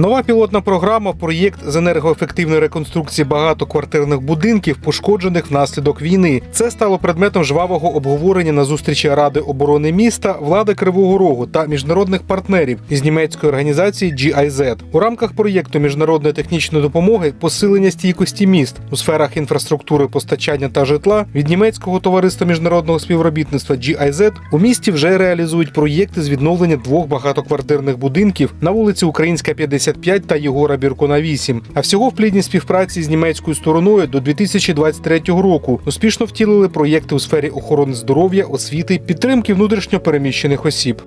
Нова пілотна програма проєкт з енергоефективної реконструкції багатоквартирних будинків, пошкоджених внаслідок війни. Це стало предметом жвавого обговорення на зустрічі Ради оборони міста, влади Кривого Рогу та міжнародних партнерів із німецької організації GIZ. У рамках проєкту міжнародної технічної допомоги посилення стійкості міст у сферах інфраструктури, постачання та житла від німецького товариства міжнародного співробітництва GIZ у місті вже реалізують проєкти з відновлення двох багатоквартирних будинків на вулиці Українська 55 та Єгора Біркуна 8. А всього в плідній співпраці з німецькою стороною до 2023 року успішно втілили проєкти у сфері охорони здоров'я, освіти, підтримки внутрішньо переміщених осіб.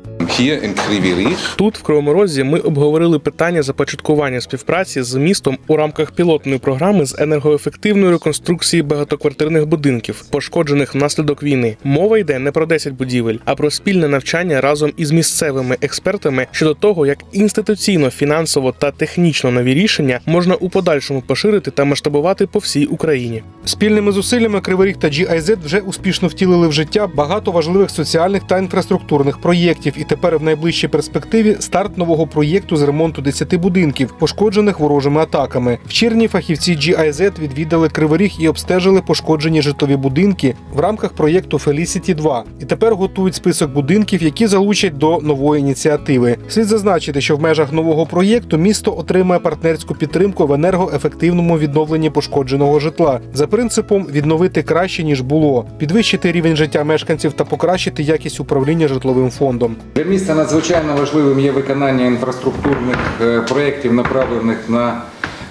Тут, в Кривому Розі, ми обговорили питання започаткування співпраці з містом у рамках пілотної програми з енергоефективної реконструкції багатоквартирних будинків, пошкоджених внаслідок війни. Мова йде не про 10 будівель, а про спільне навчання разом із місцевими експертами щодо того, як інституційно, фінансово та технічно нові рішення можна у подальшому поширити та масштабувати по всій Україні. Спільними зусиллями Кривий Ріг та GIZ вже успішно втілили в життя багато важливих соціальних та інфраструктурних проєктів. І тепер в найближчій перспективі старт нового проєкту з ремонту 10 будинків, пошкоджених ворожими атаками. В червні фахівці GIZ відвідали Кривий Ріг і обстежили пошкоджені житлові будинки в рамках проєкту Felicity 2 І тепер готують список будинків, які залучать до нової ініціативи. Слід зазначити, що в межах нового проєкту місто отримає партнерську підтримку в енергоефективному відновленні пошкодженого житла за принципом відновити краще ніж було, підвищити рівень життя мешканців та покращити якість управління житловим фондом. Міста надзвичайно важливим є виконання інфраструктурних е, проєктів, направлених на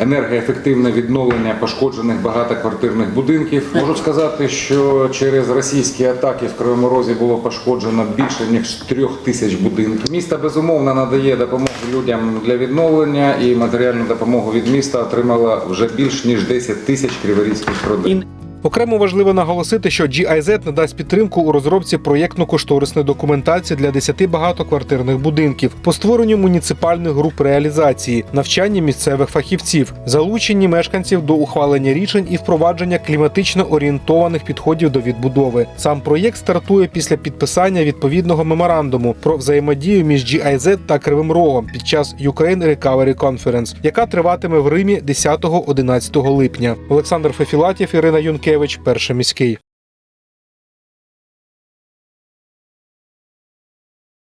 енергоефективне відновлення пошкоджених багатоквартирних будинків. Можу сказати, що через російські атаки в Кривому Розі було пошкоджено більше ніж трьох тисяч будинків. Місто безумовно надає допомогу людям для відновлення, і матеріальну допомогу від міста отримала вже більш ніж 10 тисяч криворізьких родин. Окремо важливо наголосити, що GIZ надасть підтримку у розробці проєктно-кошторисної документації для 10 багатоквартирних будинків, по створенню муніципальних груп реалізації, навчанні місцевих фахівців, залученні мешканців до ухвалення рішень і впровадження кліматично орієнтованих підходів до відбудови. Сам проєкт стартує після підписання відповідного меморандуму про взаємодію між GIZ та Кривим Рогом під час Ukraine Recovery Conference, яка триватиме в Римі 10-11 липня. Олександр Фефілатів, Ірина Юнкевич, перший міський.